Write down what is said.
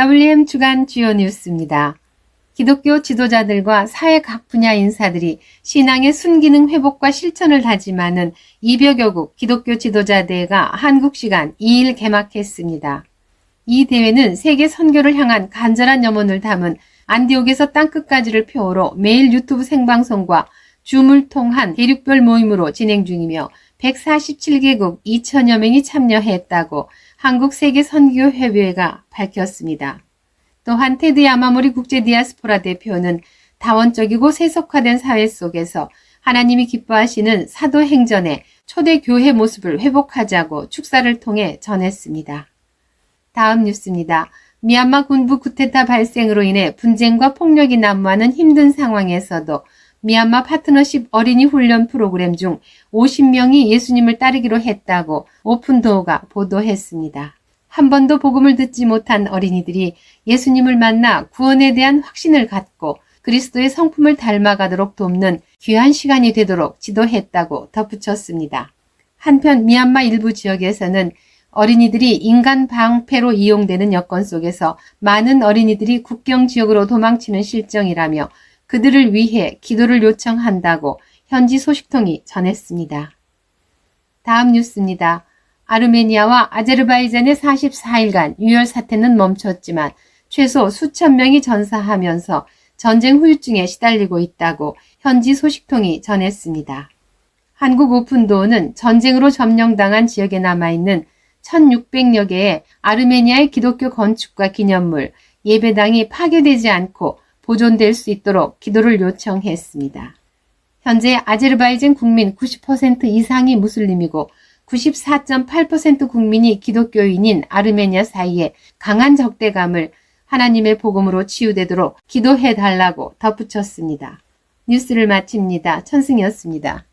WM 주간 주요 뉴스입니다. 기독교 지도자들과 사회 각 분야 인사들이 신앙의 순기능 회복과 실천을 다짐하는 200여 국 기독교 지도자 대회가 한국 시간 2일 개막했습니다. 이 대회는 세계 선교를 향한 간절한 염원을 담은 안디옥에서 땅끝까지를 표어로 매일 유튜브 생방송과 줌을 통한 대륙별 모임으로 진행 중이며 147개국 2천여 명이 참여했다고 한국 세계 선교회의회가 밝혔습니다. 또한 테드 야마모리 국제 디아스포라 대표는 다원적이고 세속화된 사회 속에서 하나님이 기뻐하시는 사도 행전의 초대 교회 모습을 회복하자고 축사를 통해 전했습니다. 다음 뉴스입니다. 미얀마 군부 쿠데타 발생으로 인해 분쟁과 폭력이 난무하는 힘든 상황에서도 미얀마 파트너십 어린이 훈련 프로그램 중 50명이 예수님을 따르기로 했다고 오픈도어가 보도했습니다. 한 번도 복음을 듣지 못한 어린이들이 예수님을 만나 구원에 대한 확신을 갖고 그리스도의 성품을 닮아가도록 돕는 귀한 시간이 되도록 지도했다고 덧붙였습니다. 한편 미얀마 일부 지역에서는 어린이들이 인간 방패로 이용되는 여건 속에서 많은 어린이들이 국경 지역으로 도망치는 실정이라며 그들을 위해 기도를 요청한다고 현지 소식통이 전했습니다. 다음 뉴스입니다. 아르메니아와 아제르바이잔의 44일간 유혈 사태는 멈췄지만 최소 수천 명이 전사하면서 전쟁 후유증에 시달리고 있다고 현지 소식통이 전했습니다. 한국 오픈도어는 전쟁으로 점령당한 지역에 남아있는 1600여 개의 아르메니아의 기독교 건축과 기념물, 예배당이 파괴되지 않고 보존될 수 있도록 기도를 요청했습니다. 현재 아제르바이잔 국민 90% 이상이 무슬림이고 94.8% 국민이 기독교인인 아르메니아 사이에 강한 적대감을 하나님의 복음으로 치유되도록 기도해 달라고 덧붙였습니다. 뉴스를 마칩니다. 천승이었습니다.